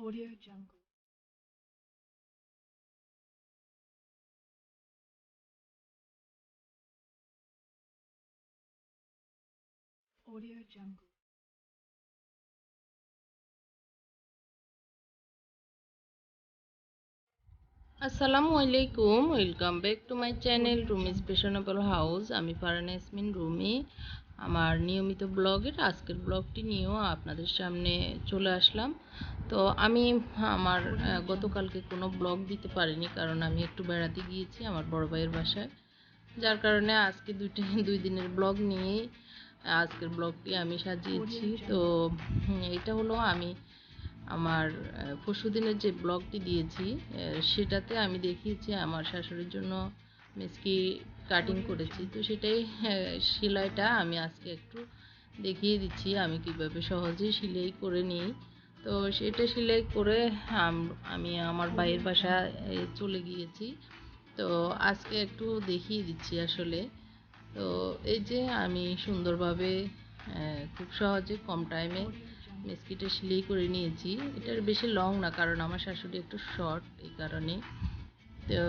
Audio Jungle. Audio Jungle. আসসালামু আলাইকুম welcome back to my channel Rumi's fashionable house আমি ফারান ইয়াসমিন রুমি আমার নিয়মিত ব্লগের আজকের ব্লগটি নিয়েও আপনাদের সামনে চলে আসলাম। তো আমি, আমার গতকালকে কোনো ব্লগ দিতে পারিনি কারণ আমি একটু বেড়াতে গিয়েছি আমার বড় ভাইয়ের বাসায়। যার কারণে আজকে দুইটা, দুই দিনের ব্লগ নিয়েই আজকের ব্লগটি আমি সাজিয়েছি। তো এটা হলো আমি আমার পরশু দিনের যে ব্লগটি দিয়েছি সেটাতে আমি দেখিয়েছি আমার শাশুড়ির জন্য মেসকি কাটিং করেছি। তো সেটাই আহ, সেলাইটা আমি আজকে একটু দেখিয়ে দিচ্ছি আমি কীভাবে সহজে সেলাই করে নিই। তো সেটা সেলাই করে আমি আমার ভাইয়ের বাসায় চলে গিয়েছি। তো আজকে একটু দেখিয়ে দিচ্ছি আসলে। তো এই যে আমি সুন্দরভাবে খুব সহজে কম টাইমে মেসকিটা সেলাই করে নিয়েছি। এটার বেশি লং না কারণ আমার শাশুড়ি একটু শর্ট এই কারণে। তো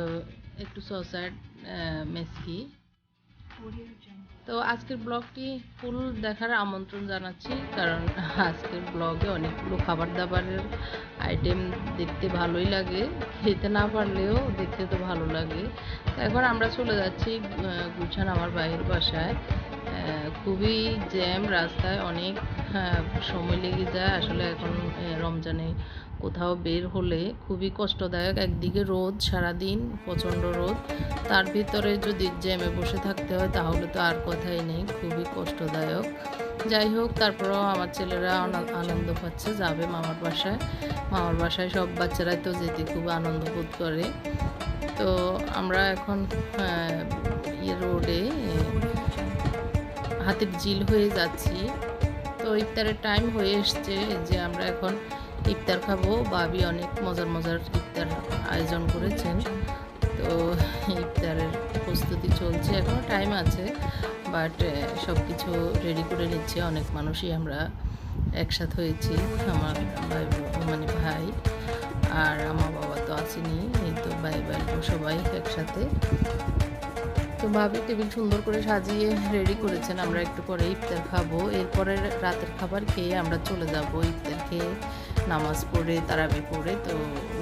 একটু সসাইড মেসকি। তো আজকের ব্লগটি ফুল দেখার আমন্ত্রণ জানাচ্ছি কারণ আজকের ব্লগে অনেকগুলো খাবার দাবারের আইটেম দেখতে ভালোই লাগে খেতে না পারলেও দেখতে তো ভালো লাগে। এখন আমরা চলে যাচ্ছি গুছান গুলশান আমার বাইরের বাসায়। খুবই জ্যাম রাস্তায় অনেক হ্যাঁ, সময় লেগে যায়। আসলে এখন রমজানে কোথাও বের হলে খুবই কষ্টদায়ক। একদিকে রোদ সারাদিন প্রচণ্ড রোদ। তার ভিতরে যদি জ্যামে বসে থাকতে হয় তাহলে তো আর কথাই নেই। খুবই কষ্টদায়ক। যাই হোক তারপরেও আমার ছেলেরা আনন্দ পাচ্ছে যাবে মামার বাসায়। মামার বাসায় সব বাচ্চারাই তো যেতে খুব আনন্দ বোধ করে। তো আমরা এখন আহ, ইয়ে রোডে হাতের জিল হয়ে যাচ্ছি। তো ইফতারের টাইম হয়ে এসছে যে আমরা এখন ইফতার খাব। বাবি অনেক মজার মজার ইফতার আয়োজন করেছেন। তো ইফতারের প্রস্তুতি চলছে এখনও টাইম আছে। বাট সব কিছু রেডি করে নিচ্ছে অনেক মানুষই আমরা একসাথে হয়েছি, আমার ভাই মানে ভাই আর আমার বাবা তো আসেনি এই তো ভাই ভাই সবাই একসাথে। তো ভাবি টেবিল সুন্দর করে সাজিয়ে রেডি করেছেন, আমরা একটু পরে ইফতার খাব। এরপরে রাতের খাবার খেয়ে আমরা চলে যাব, ইফতার খেয়ে নামাজ পড়ে, তারাবি পড়ে, তো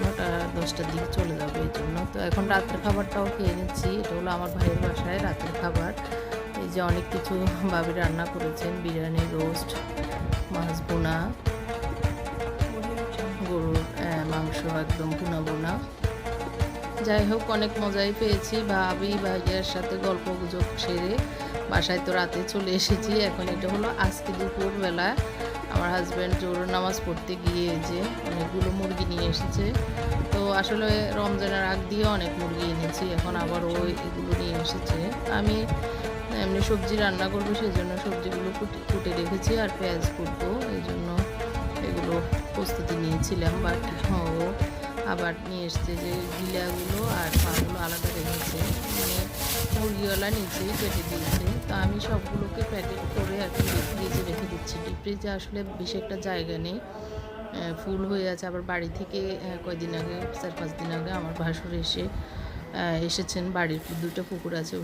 নটা, দশটার দিকে চলে যাব এই জন্য। তো এখন রাতের খাবারটাও খেয়ে নিচ্ছি, এটা হলো আমার ভাইয়ের বাসায় রাতের খাবার। এই যে অনেক কিছু ভাবি রান্না করেছেন, বিরিয়ানি, রোস্ট, মাছ বোনা গরুর মাংস একদম ভুনা বোনা যাই হোক, অনেক মজাই পেয়েছি। ভাবি ভাইয়ের সাথে গল্প গুজব সেরে বাসায় তো রাতে চলে এসেছি। এখন এটা হলো আজকে দুপুর বেলা আমার হাজব্যান্ড জোর নামাজ পড়তে গিয়ে যে অনেকগুলো মুরগি নিয়ে এসেছে। তো আসলে রমজানের আগ দিয়ে অনেক মুরগি এনেছি। এখন আবার ওই এগুলো নিয়ে এসেছে। আমি এমনি সবজি রান্না করব সেই জন্য সবজিগুলো কুটে কুটে রেখেছি আর পেঁয়াজ কুটবো। এই জন্য এগুলো প্রস্তুতি নিয়েছিলাম বাট ও আবার নিয়ে এসছে যে গিলাগুলো আর পাগুলো আলাদা রেখেছে। মানে মুরগিওয়ালা নিচেই কেটে দিয়েছে। তো আমি সবগুলোকে প্যাকেট করে এখন ডিপ ফ্রিজে রেখে দিচ্ছি। ডিপ ফ্রিজে আসলে বেশি একটা জায়গা নেই। ফুল হয়ে আছে। আবার বাড়ি থেকে কয়দিন আগে, চার পাঁচ দিন আগে আমার ভাসুর এসে এসেছেন বাড়ির। দুটো পুকুর আছে।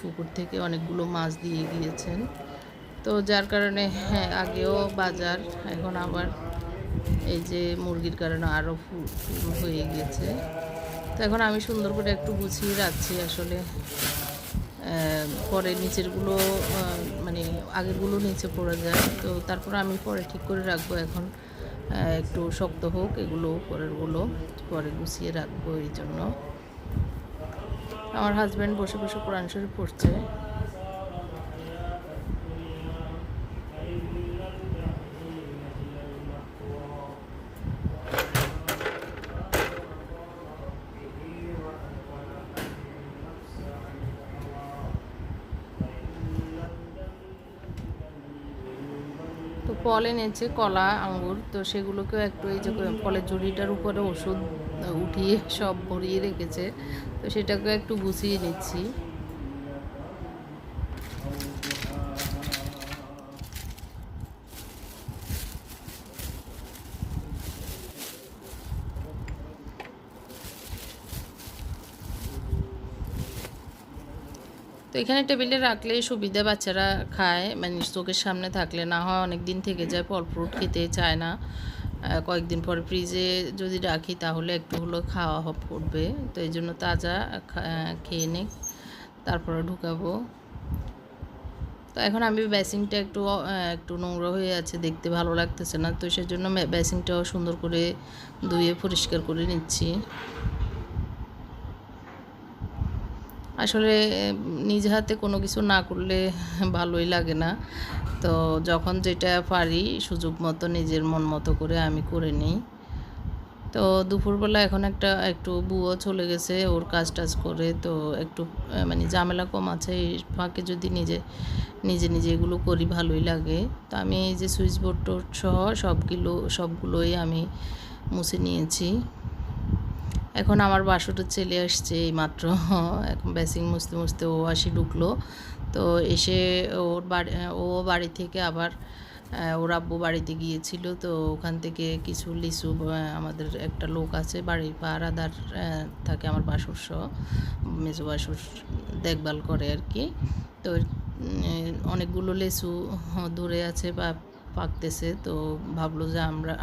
পুকুর থেকে অনেকগুলো মাছ দিয়ে গিয়েছেন। তো যার কারণে হ্যাঁ আগেও বাজার, এখন আবার এই যে মুরগির কারণে আরও ফুল হয়ে গেছে। তো এখন আমি সুন্দর করে একটু গুছিয়ে রাখছি আসলে। পরে নিচেরগুলো মানে আগেরগুলো নিচে পড়ে যায়। তো তারপর আমি পরে ঠিক করে রাখব এখন। একটু শক্ত হোক, এগুলো পরেরগুলো পরে গুছিয়ে রাখব এই জন্য। আমার হাজব্যান্ড বসে বসে কোরআন শরীফ পড়ছে। ফল এনেছে, কলা আঙুর তো সেগুলোকেও একটু এই যে ফলের ঝুড়িটার উপরে ওষুধ উঠিয়ে সব ভরিয়ে রেখেছে, তো সেটাকে একটু গুছিয়ে নিচ্ছি তো এখানে টেবিলে রাখলে সুবিধা, বাচ্চারা খায় মানে চোখের সামনে থাকলে। না হয় অনেক দিন থেকে যায় ফল ফ্রুট খেতে চায় না। কয়েকদিন পরে ফ্রিজে যদি রাখি, তাহলে একটু হলো খাওয়া পড়বে। তো এই জন্য তাজা খেয়ে নে। তারপরে ঢুকাবো। তো এখন আমি বেসিংটা একটু একটু নোংরা হয়ে আছে, দেখতে ভালো লাগতেছে না। তো সেজন্য বেসিংটাও সুন্দর করে ধুয়ে পরিষ্কার করে নিচ্ছি। আসলে নিজ হাতে কোনো কিছু না করলে ভালোই লাগে না। তো যখন যেটা পারি, সুযোগ মতো নিজের মন মতো করে আমি করে নিই। তো দুপুরবেলা এখন একটা, একটু বুয়ো চলে গেছে, ওর কাজ টাজ করে, তো একটু মানে ঝামেলা কম আছে, এই ফাঁকে যদি নিজে নিজে নিজে এগুলো করি ভালোই লাগে। তো আমি এই যে সুইচ বোর্ড সহ সবগুলো, সবগুলোই আমি মুছে নিয়েছি। এখন আমার বাসুটা চলে আসছে এই মাত্র এখন বেসিং মুছতে মুছতে ও আসি ঢুকলো। তো এসে ওর বাড়ি ও বাড়ি থেকে আবার ওর আব্বু বাড়িতে গিয়েছিল। তো ওখান থেকে কিছু লিচু আমাদের একটা লোক আছে বাড়ির আহ, থাকে আমার বাসুর সহ মেজো বাসুর দেখভাল করে আর কি। তো অনেকগুলো লিচু দূরে আছে বা পাকতেছে। তো ভাবলো যে আমরা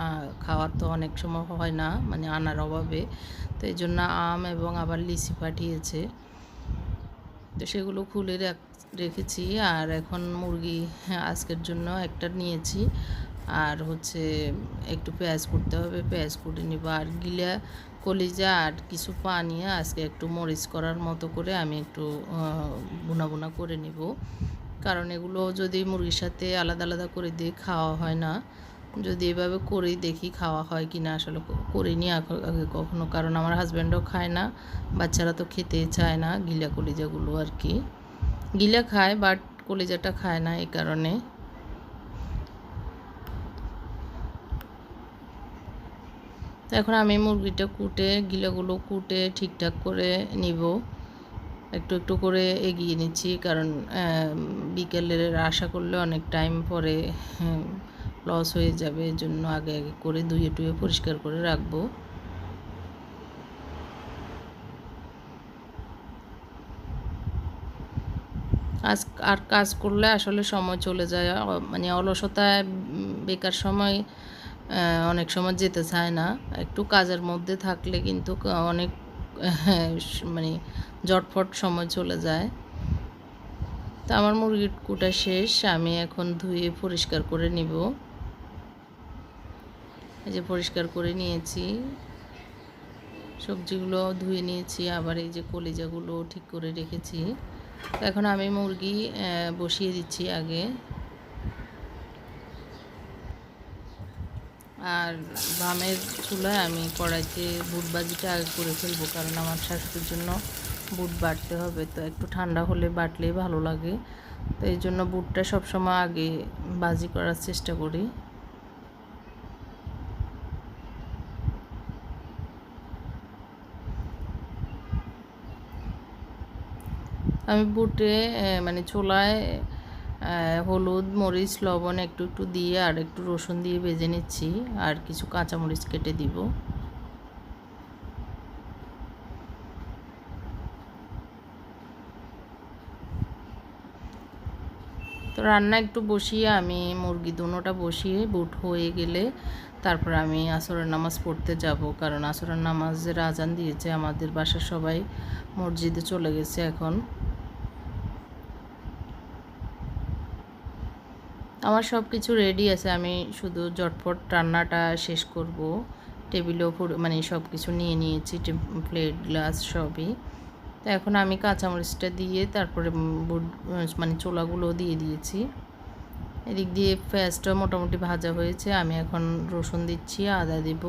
খাওয়ার তো অনেক সময় হয় না মানে আনার অভাবে। তো এই জন্য আম এবং আবার লিচি পাঠিয়েছে। তো সেগুলো খুলে রাখ রেখেছি। আর এখন মুরগি হ্যাঁ, আজকের জন্য একটা নিয়েছি। আর হচ্ছে একটু পেঁয়াজ কুটতে হবে পেঁয়াজ কুটে নিব। আর গিলা কলিজা আর কিছু পা নিয়ে আজকে একটু মরিচ করার মতো করে আমি একটু বুনা বুনা করে নিব। কারণ এগুলো যদি মুরগির সাথে আলাদা আলাদা করে দিয়ে খাওয়া হয় না, যদি এভাবে করেই দেখি খাওয়া হয় কি না আসলে করিনি আগে কখনো। কারণ আমার হাজব্যান্ডও খায় না, বাচ্চারা তো খেতেই চায় না গিলা কলিজাগুলো আর কি। গিলা খায় বাট কলিজাটা খায় না এই কারণে। এখন আমি মুরগিটা কুটে, গিলাগুলো কুটে ঠিকঠাক করে নিব। একটু একটু করে এগিয়ে নিচ্ছি। কারণ বিকেলের আশা করলে অনেক টাইম পরে লস হয়ে যাবে। এর জন্য আগে আগে করে ধুয়ে টুয়ে পরিষ্কার করে রাখব। আজ, আর কাজ করলে আসলে সময় চলে যায়। মানে অলসতায় বেকার সময় অনেক সময় যেতে চায় না। একটু কাজের মধ্যে থাকলে কিন্তু অনেক মানে জটফট সময় চলে যায়। তো আমার মুরগির কুটা শেষ, আমি এখন ধুয়ে পরিষ্কার করে নিব। এই যে পরিষ্কার করে নিয়েছি। সবজিগুলো ধুয়ে নিয়েছি, আবার এই যে কলিজাগুলো ঠিক করে রেখেছি। এখন আমি মুরগি বসিয়ে দিচ্ছি আগে। আর বামের চুলায় আমি কড়াইতে বুট বাজিটা আগে করে ফেলব, কারণ আমার শাশুড়ির জন্য বুট বাটতে হবে, তো একটু ঠান্ডা হলে বাটলেই ভালো লাগে। তো এই জন্য বুটটা সবসময় আগে বাজি করার চেষ্টা করি। আমি বুটে মানে চুলায় হলুদ, মরিচ, লবণ একটু একটু দিয়ে আর একটু রসুন দিয়ে ভেজে নিচ্ছি আর কিছু কাঁচামরিচ কেটে দিব। তো রান্না একটু বসিয়ে আমি মুরগি দুটোটা বসিয়ে বুট হয়ে গেলে তারপর আমি আসরের নামাজ পড়তে যাব। কারণ আসরের নামাজের আজান দিয়েছে, আমাদের বাসার সবাই মসজিদে চলে গেছে এখন। আমার সব কিছু রেডি আছে, আমি শুধু জটফট রান্নাটা শেষ করব। টেবিলেও মানে সব কিছু নিয়ে নিয়েছি প্লেট গ্লাস সবই। তো এখন আমি কাঁচামরিচটা দিয়ে তারপরে বুট মানে চোলাগুলো দিয়ে দিয়েছি। এদিক দিয়ে পেঁয়াজটা মোটামুটি ভাজা হয়েছে, আমি এখন রসুন দিচ্ছি, আদা দেব।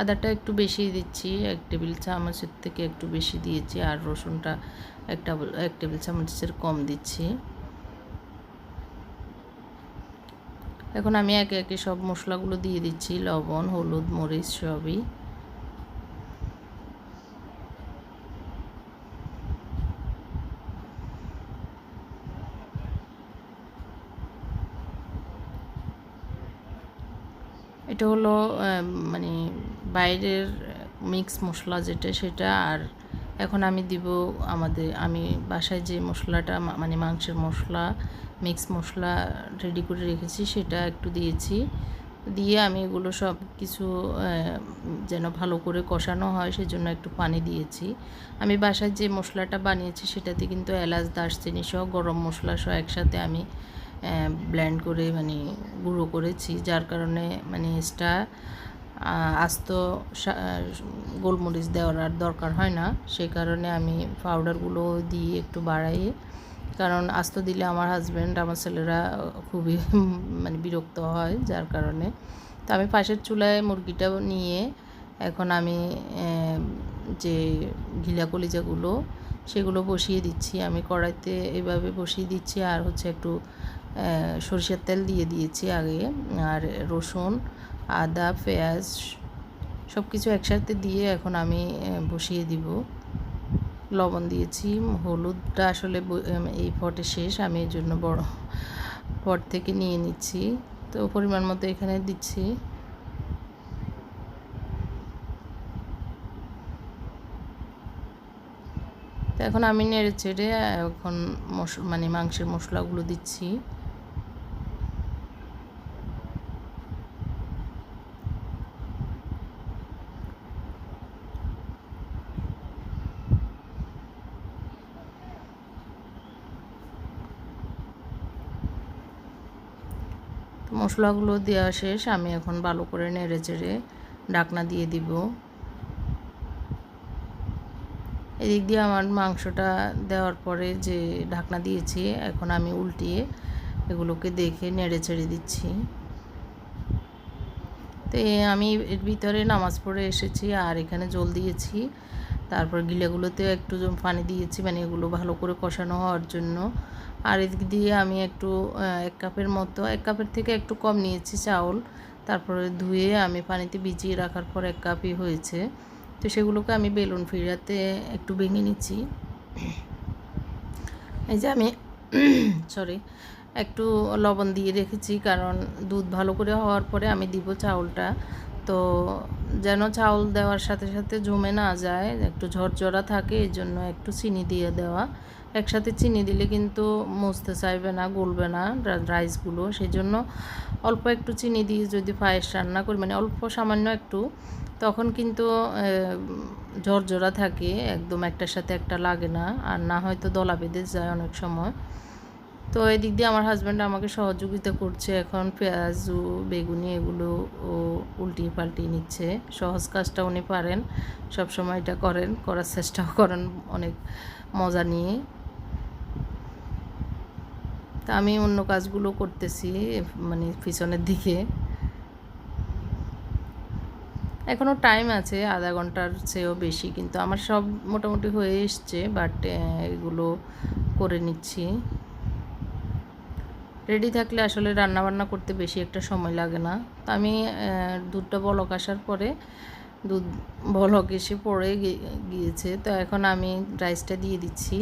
আদাটা একটু বেশি দিচ্ছি, এক টেবিল চামচের থেকে একটু বেশি দিয়েছি, আর রসুনটা একটা এক টেবিল চামচের কম দিচ্ছি। এখন আমি একে একে সব মশলাগুলো দিয়ে দিচ্ছি, লবণ, হলুদ, মরিচ সবই। এটা হলো মানে বাইরের মিক্স মশলা যেটা, সেটা আর এখন আমি দিব আমাদের, আমি বাসায় যে মশলাটা মানে মাংসের মশলা মিক্স মশলা রেডি করে রেখেছি, সেটা একটু দিয়েছি। দিয়ে আমি এগুলো সব কিছু যেন ভালো করে কষানো হয়, সেজন্য একটু পানি দিয়েছি। আমি বাসায় যে মশলাটা বানিয়েছি, সেটাতে কিন্তু এলাচ, দারচিনি সহ গরম মশলা সহ একসাথে আমি ব্লেন্ড করে মানে গুঁড়ো করেছি, যার কারণে মানে এক্সট্রা আস্ত গোলমরিচ দেওয়ার আর দরকার হয় না। সেই কারণে আমি পাউডারগুলো দিয়ে একটু বাড়াই। কারণ আস্ত দিলে আমার হাজব্যান্ড আমার ছেলেরা খুবই মানে বিরক্ত হয় যার কারণে। তো আমি পাশের চুলায় মুরগিটা নিয়ে এখন আমি যে ঘিলা কলিজাগুলো সেগুলো বসিয়ে দিচ্ছি। আমি কড়াইতে এভাবে বসিয়ে দিচ্ছি আর হচ্ছে একটু সরিষার তেল দিয়ে দিয়েছি আগে। আর রসুন আদা পেঁয়াজ সব কিছু একসাথে দিয়ে এখন আমি বসিয়ে দিব। লবণ দিয়েছি, হলুদটা আসলে এই পটে শেষ, আমি এর জন্য বড় পট থেকে নিয়ে নিচ্ছি। তো পরিমাণ মতো এখানে দিচ্ছি। তো এখন আমি নেড়ে চেড়ে, এখন মশ মানে মাংসের মশলাগুলো দিচ্ছি। মশলাগুলো দেওয়া শেষ, আমি এখন ভালো করে নেড়ে চেড়ে ঢাকনা দিয়ে দিব। এদিক দিয়ে আমার মাংসটা দেওয়ার পরে যে ঢাকনা দিয়েছি, এখন আমি উল্টিয়ে এগুলোকে দেখে নেড়ে চেড়ে দিচ্ছি। তো আমি এর ভিতরে নামাজ পড়ে এসেছি আর এখানে জল দিয়েছি। তারপর গিলেগুলোতে একটু পানি দিয়েছি মানে এগুলো ভালো করে কষানো হওয়ার জন্য। আর এদিক দিয়ে আমি একটু এক কাপের মতো, এক কাপের থেকে একটু কম নিয়েছি চাউল। তারপরে ধুয়ে আমি পানিতে ভিজিয়ে রাখার পর এক কাপই হয়েছে। তো সেগুলোকে আমি বেলুন ফিরাতে একটু ভেঙে নিচ্ছি। এই যে আমি সরি একটু লবণ দিয়ে রেখেছি, কারণ দুধ ভালো করে হওয়ার পরে আমি দিব চাউলটা। তো যেন চাউল দেওয়ার সাথে সাথে জমে না যায়, একটু ঝরঝরা থাকে, এই জন্য একটু চিনি দিয়ে দেওয়া। একসাথে চিনি দিলে কিন্তু মুছতে চাইবে না, গলবে না রাইসগুলো। সেই জন্য অল্প একটু চিনি দিয়ে যদি পায়েস রান্না করি মানে অল্প সামান্য একটু, তখন কিন্তু ঝরঝরা থাকে, একদম একটার সাথে একটা লাগে না। আর না হয়তো দলা বেঁধে যায় অনেক সময়। তো এদিক দিয়ে আমার হাজব্যান্ড আমাকে সহযোগিতা করছে। এখন পেঁয়াজ, বেগুনি এগুলো ও উল্টিয়ে পাল্টিয়ে নিচ্ছে। সহজ কাজটা উনি পারেন সব সময় এটা করেন, করার চেষ্টাও করেন অনেক মজা নিয়ে। তা আমি অন্য কাজগুলো করতেছি মানে পিছনের দিকে। এখনও টাইম আছে, আধা ঘণ্টার চেয়েও বেশি, কিন্তু আমার সব মোটামুটি হয়ে এসছে বাট এগুলো করে নিচ্ছি। রেডি থাকলে আসলে রান্না বান্না করতে বেশি একটা সময় লাগে না। তো আমি দুধটা বলক আসার পরে, দুধ বলক এসে পড়ে গিয়েছে। তো এখন আমি রাইসটা দিয়ে দিচ্ছি।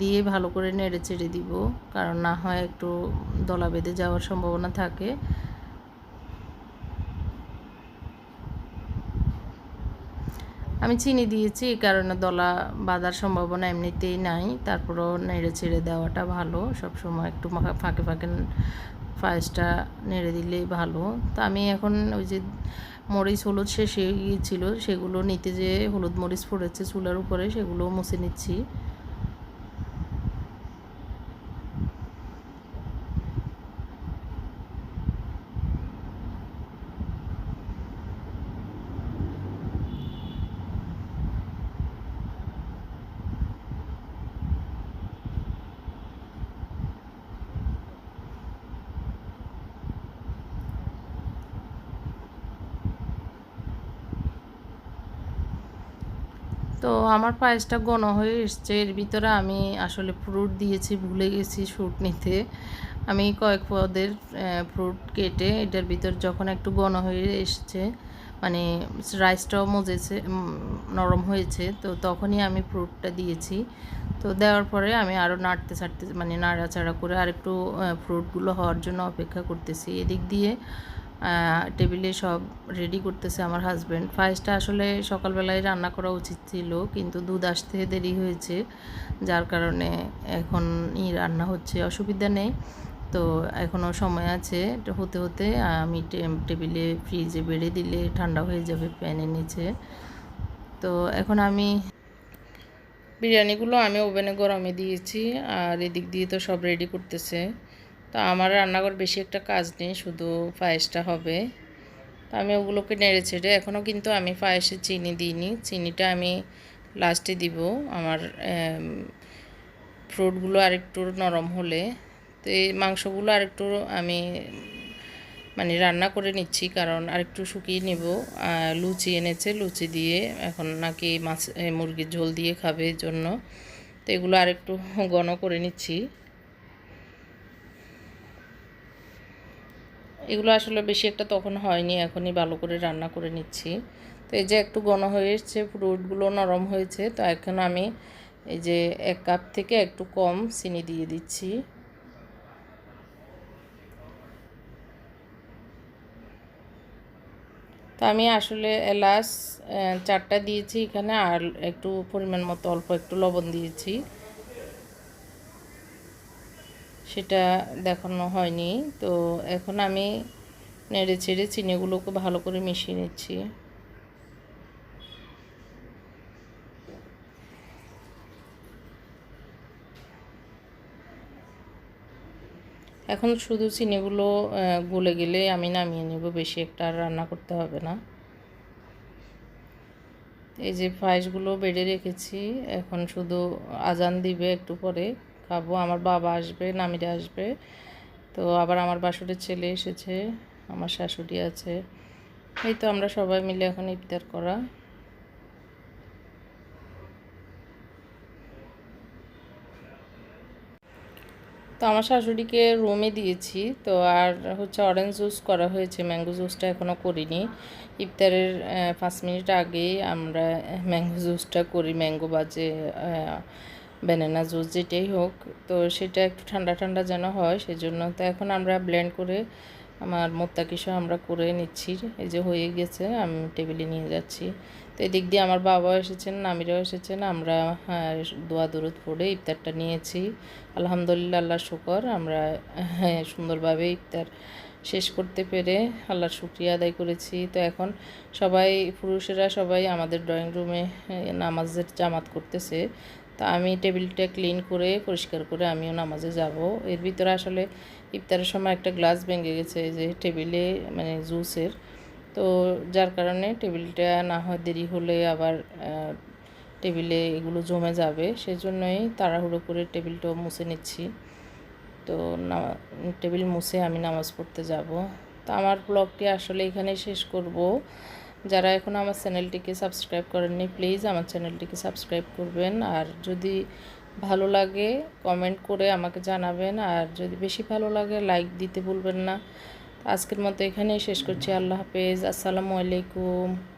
দিয়ে ভালো করে নেড়ে চেড়ে দিব। কারণ না হয় একটু দলা বেঁধে যাওয়ার সম্ভাবনা থাকে। আমি চিনি দিয়েছি, এই কারণে দলা বাঁধার সম্ভাবনা এমনিতেই নাই। তারপরও নেড়ে ছেড়ে দেওয়াটা ভালো। সবসময় একটু ফাঁকে ফাঁকে পায়েসটা নেড়ে দিলেই ভালো। তা আমি এখন ওই যে মরিচ হলুদ শেষ হয়ে গিয়েছিল, সেগুলো নিতে যে হলুদ মরিচ পড়েছে চুলার উপরে সেগুলো মুছে নিচ্ছি। তো আমার পায়েসটা ঘন হয়ে এসছে। এর ভিতরে আমি আসলে ফ্রুট দিয়েছি, ভুলে গেছি ফ্রুট নিতে। আমি কয়েক পদের ফ্রুট কেটে এটার ভিতর যখন একটু ঘন হয়ে এসছে মানে রাইসটাও মজেছে নরম হয়েছে, তো তখনই আমি ফ্রুটটা দিয়েছি। তো দেওয়ার পরে আমি আরও নাড়তে ছাড়তে মানে নাড়াচাড়া করে আরেকটু ফ্রুটগুলো হওয়ার জন্য অপেক্ষা করতেছি। এদিক দিয়ে টেবিলে সব রেডি করতেছে আমার হাজব্যান্ড ফাইসটা আসলে সকালবেলায় রান্না করা উচিত ছিল, কিন্তু দুধ আসতে দেরি হয়েছে, যার কারণে এখন ই রান্না হচ্ছে, অসুবিধা নেই। তো এখনও সময় আছে হতে হতে আমি টেবিলে ফ্রিজে বেড়ে দিলে ঠান্ডা হয়ে যাবে প্যানের নিচে। তো এখন আমি বিরিয়ানিগুলো আমি ওভেনে গরমে দিয়েছি, আর এদিক দিয়ে তো সব রেডি করতেছে। তো আমার রান্নাঘর বেশি একটা কাজ নেই, শুধু পায়েসটা হবে। তো আমি ওগুলোকে নেড়ে ছেড়ে এখনও কিন্তু আমি পায়েসে চিনি দিইনি। চিনিটা আমি লাস্টে দিব আমার ফ্রুটগুলো আরেকটু নরম হলে। তো এই মাংসগুলো আরেকটু আমি মানে রান্না করে নিচ্ছি, কারণ আরেকটু শুকিয়ে নেব। লুচি এনেছে, লুচি দিয়ে এখন নাকি মাছ মুরগির ঝোল দিয়ে খাবে জন্য তো এগুলো আরেকটু ঘন করে নিচ্ছি। এগুলো আসলে বেশি একটা তখন হয়নি, এখনই ভালো করে রান্না করে নিচ্ছি। তো এই যে একটু ঘন হয়ে এসছে ফ্রুটগুলো নরম হয়েছে, তো এখন আমি এই যে এক কাপ থেকে একটু কম চিনি দিয়ে দিচ্ছি। তো আমি আসলে এলাচ চারটা দিয়েছি এখানে, আর একটু পরিমাণ মতো অল্প একটু লবণ দিয়েছি। সেটা দেখানো হয়নি। তো এখন আমি নেড়ে চেড়ে চিনিগুলোকে ভালো করে মিশিয়ে নিচ্ছি। এখন শুধু চিনিগুলো গলে গেলে আমি নামিয়ে নেব, বেশি একটা আর রান্না করতে হবে না। এই যে পায়েসগুলো বেড়ে রেখেছি, এখন শুধু আজান দিবে একটু পরে। খাব, আমার বাবা আসবে, নামিরা আসবে। তো আবার আমার বাসুরের ছেলে এসেছে, আমার শাশুড়ি আছে। এই তো আমরা সবাই মিলে এখন ইফতার করা। তো আমার শাশুড়িকে রুমে দিয়েছি, তো আর হচ্ছে অরেঞ্জ জুস করা হয়েছে ম্যাঙ্গো জুসটা এখনও করিনি। ইফতারের পাঁচ মিনিট আগেই আমরা ম্যাঙ্গো জুসটা করি ম্যাঙ্গো বাজে ব্যানানা জুস যেটাই হোক তো সেটা একটু ঠান্ডা ঠান্ডা যেন হয় সেজন্য তো এখন আমরা ব্লেন্ড করে আমার মোত্তাকিসহ আমরা করে নিচ্ছি। এই যে হয়ে গেছে আমি টেবিলে নিয়ে যাচ্ছি। তো এদিক দিয়ে আমার বাবাও এসেছেন নামিরাও এসেছেন আমরা হ্যাঁ, দোয়া দরুদ পড়ে ইফতারটা নিয়েছি। আলহামদুলিল্লাহ আল্লাহ শুকর আমরা হ্যাঁ, সুন্দরভাবে ইফতার শেষ করতে পেরে আল্লাহর শুক্রিয়া আদায় করেছি। তো এখন সবাই পুরুষেরা সবাই আমাদের ড্রয়িং রুমে নামাজের জামাত করতেছে। তা আমি টেবিলটা ক্লিন করে, পরিষ্কার করে আমিও নামাজে যাব। এর ভিতরে আসলে ইফতারের সময় একটা গ্লাস ভেঙে গেছে যে টেবিলে মানে জুসের। তো যার কারণে টেবিলটা না হয় দেরি হলে আবার টেবিলে এগুলো জমে যাবে। সেজন্যই তাড়াহুড়ো করে টেবিলটাও মুছে নিচ্ছি। তো টেবিল মুছে আমি নামাজ পড়তে যাব। তো আমার ব্লগটি আসলে এখানে শেষ করব। যারা এখন আমার চ্যানেলটিকে সাবস্ক্রাইব করেননি, প্লিজ আমার চ্যানেলটিকে সাবস্ক্রাইব করবেন। আর যদি ভালো লাগে, কমেন্ট করে আমাকে জানাবেন। আর যদি বেশি ভালো লাগে, লাইক দিতে ভুলবেন না। আজকের মতো এখানেই শেষ করছি। আল্লাহ হাফেজ। আসসালামু আলাইকুম।